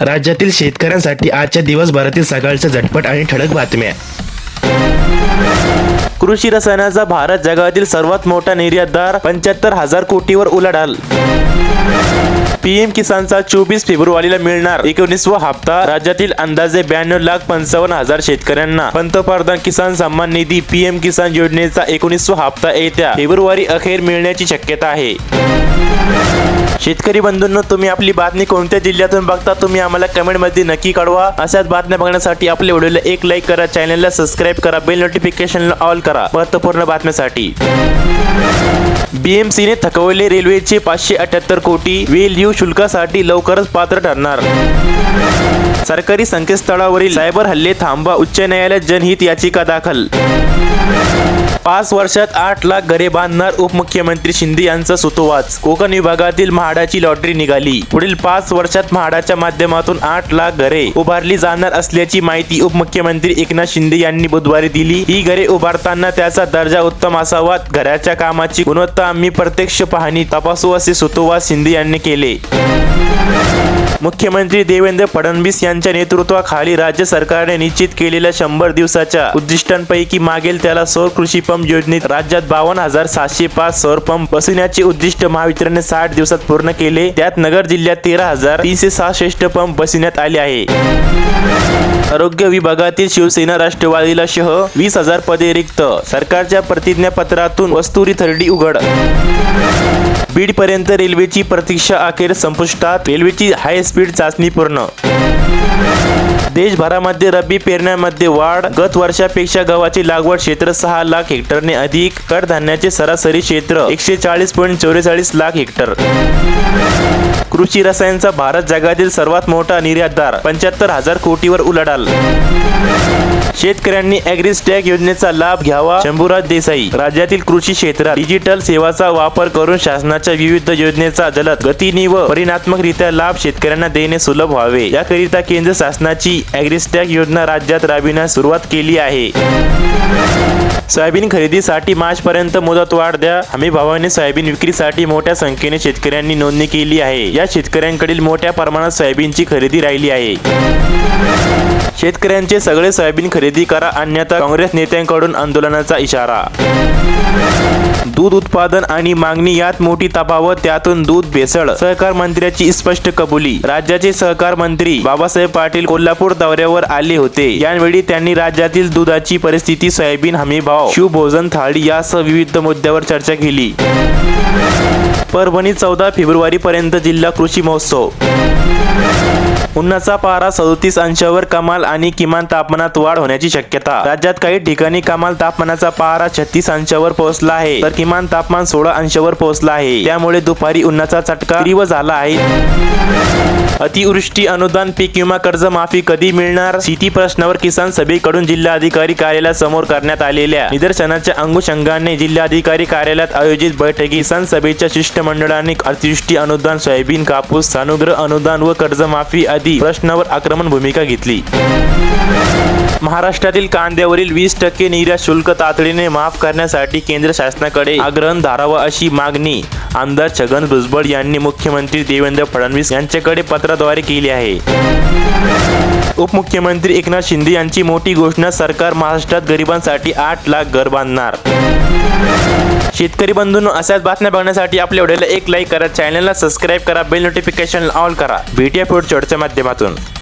राज्यातील शेतकऱ्यांसाठी आजच्या दिवसभरातील सकाळच्या झटपट आणि ठळक बातम्या. कृषी रसायनाचा भारत जगातील सर्वात मोठा निर्यातदार पंच्याहत्तर हजार कोटीवर उलाढाल. पीएम किसानचा चोवीस फेब्रुवारीला मिळणार एकोणीसवा हप्ता. राज्यातील अंदाजे ब्याण्णव लाख पंचावन्न हजार शेतकऱ्यांना. पंतप्रधान किसान सन्मान निधी पीएम किसान योजनेचा एकोणीसवा हप्ता येत्या फेब्रुवारी अखेर मिळण्याची शक्यता आहे. शेतकरी बंधूंनो तुम्ही आपली बातमी कोणत्या जिल्ह्यातून बघता तुम्ही आम्हाला कमेंटमध्ये नक्की कळवा. अशाच बातम्या बघण्यासाठी आपल्या व्हिडिओला एक लाईक करा चॅनलला सबस्क्राईब करा बेल नोटिफिकेशनला ऑल करा. महत्त्वपूर्ण बातम्यासाठी. बीएमसीने थकवले रेल्वेचे पाचशे अठ्याहत्तर कोटी. वेल यू शुल्कासाठी लवकरच पात्र ठरणार. सरकारी संकेतस्थळावरील सायबर हल्ले थांबा उच्च न्यायालयात जनहित याचिका दाखल. पाच वर्षात आठ लाख घरे बांधणार उपमुख्यमंत्री शिंदे यांचा सुतोवाच. कोकण विभागातील म्हाडाची लॉटरी निघाली. पुढील पाच वर्षात म्हाडाच्या माध्यमातून आठ लाख घरे उभारली जाणार असल्याची माहिती उपमुख्यमंत्री एकनाथ शिंदे यांनी बुधवारी दिली. ही घरे उभारताना त्याचा दर्जा उत्तम असावा घराच्या कामाची गुणवत्ता आम्ही प्रत्यक्ष पाहणी तपासू असे सुतोवाच शिंदे यांनी केले. मुख्यमंत्री देवेंद्र फडणवीस यांच्या नेतृत्वाखाली राज्य सरकारने निश्चित केलेल्या शंभर दिवसाच्या उद्दिष्टांपैकी मागेल त्याला सौर कृषी पंप योजनेत राज्यात बावन्न हजार सातशे पाच सौर पंप बसविण्याचे उद्दिष्ट महावितरणने साठ दिवसात पूर्ण केले. त्यात नगर जिल्ह्यात तेरा हजार तीनशे सहासष्ट पंप बसविण्यात आले आहे. आरोग्य विभागातील शिवसेना राष्ट्रवादीला शह वीस हजार पदे रिक्त. सरकारच्या प्रतिज्ञापत्रातून वस्तुरी थरडी उघड. बीड पर्यंत रेल्वेची प्रतीक्षा अखेर संपुष्टात. रेल्वेची हाय स्पीड चाचणी पूर्ण. देशभरामध्ये रब्बी पेरण्यामध्ये वाढ. गत वर्षापेक्षा गव्हाची लागवड क्षेत्र सहा लाख हेक्टरने अधिक कडधान्याचे सरासरी क्षेत्र एकशे चाळीस पॉईंट चौवेचाळीस लाख हेक्टर. कृषी रसायनचा भारत जगातील सर्वात मोठा निर्यातदार पंच्याहत्तर हजार कोटीवर उलाढाल. शेतकऱ्यांनी ॲग्रिस्टॅग योजनेचा लाभ घ्यावा शंभूराज देसाई. राज्यातील कृषी क्षेत्रात डिजिटल सेवाचा वापर करून शासनाच्या विविध योजनेचा जलद गतीने व परिणात्मकरित्या लाभ शेतकऱ्यांना देणे सुलभ व्हावे. याकरिता केंद्र शासनाची ॲग्रिस्टॅग योजना राज्यात राबविण्यास सुरुवात केली आहे. सोयाबीन खरेदीसाठी मार्चपर्यंत मुदत वाढ द्या. हमी भावाने सोयाबीन विक्रीसाठी मोठ्या संख्येने शेतकऱ्यांनी नोंदणी केली आहे. या शेतकऱ्यांकडील मोठ्या प्रमाणात सोयाबीनची खरेदी राहिली आहे. शेतकऱ्यांचे सगळे सोयाबीन खरेदी करा अन्यथा काँग्रेस नेत्यांकडून आंदोलनाचा इशारा. दूध उत्पादन आणि मागणी यात मोठी तफावत त्यातून दूध भेसळ सहकार मंत्र्याची स्पष्ट कबुली. राज्याचे सहकार मंत्री बाबासाहेब पाटील कोल्हापूर दौऱ्यावर आले होते. यावेळी त्यांनी राज्यातील दुधाची परिस्थिती सोयाबीन हमी भाव शिवभोजन थाळी यासह विविध मुद्द्यावर चर्चा केली. परभणी चौदा फेब्रुवारी पर्यंत जिल्हा कृषी महोत्सव. उन्हाचा पारा सदोतीस अंशावर कमाल आणि किमान तापमानात वाढ होण्याची शक्यता. राज्यात काही ठिकाणी कमाल तापमानाचा पारा छत्तीस अंशावर पोहोचला आहे तर किमान तापमान सोळा अंशावर पोहोचला आहे. त्यामुळे दुपारी उन्हाचा चटका तीव्र झाला आहे. अतिवृष्टी अनुदान पीक विमा कर्ज माफी कधी मिळणार? शेती प्रश्नावर किसान सभेकडून जिल्हाधिकारी कार्यालयासमोर करण्यात आलेल्या निदर्शनाच्या अनुषंगाने जिल्हाधिकारी कार्यालयात आयोजित बैठकीत किसान सभेच्या शिष्टमंडळाने अतिवृष्टी अनुदान सोयाबीन कापूस सानुग्रह अनुदान व कर्जमाफी आदी प्रश्नावर आक्रमण भूमिका घेतली. महाराष्ट्रातील कांद्यावरील वीस टक्के निर्यात शुल्क तातडीने माफ करण्यासाठी केंद्र शासनाकडे आग्रह धारावा अशी मागणी आमदार छगन भुजबळ यांनी मुख्यमंत्री देवेंद्र फडणवीस यांच्याकडे पत्राद्वारे केली आहे. उपमुख्यमंत्री एकनाथ शिंदे यांची मोठी घोषणा सरकार महाराष्ट्रात गरिबांसाठी आठ लाख घर बांधणार. शेतकरी बंधूंनो अशाच बातम्या बघण्यासाठी आपल्या व्हिडिओला एक लाईक करा चॅनलला सबस्क्राईब करा बेल नोटिफिकेशन ऑल करा. भेटूया पुढच्या माध्यमातून.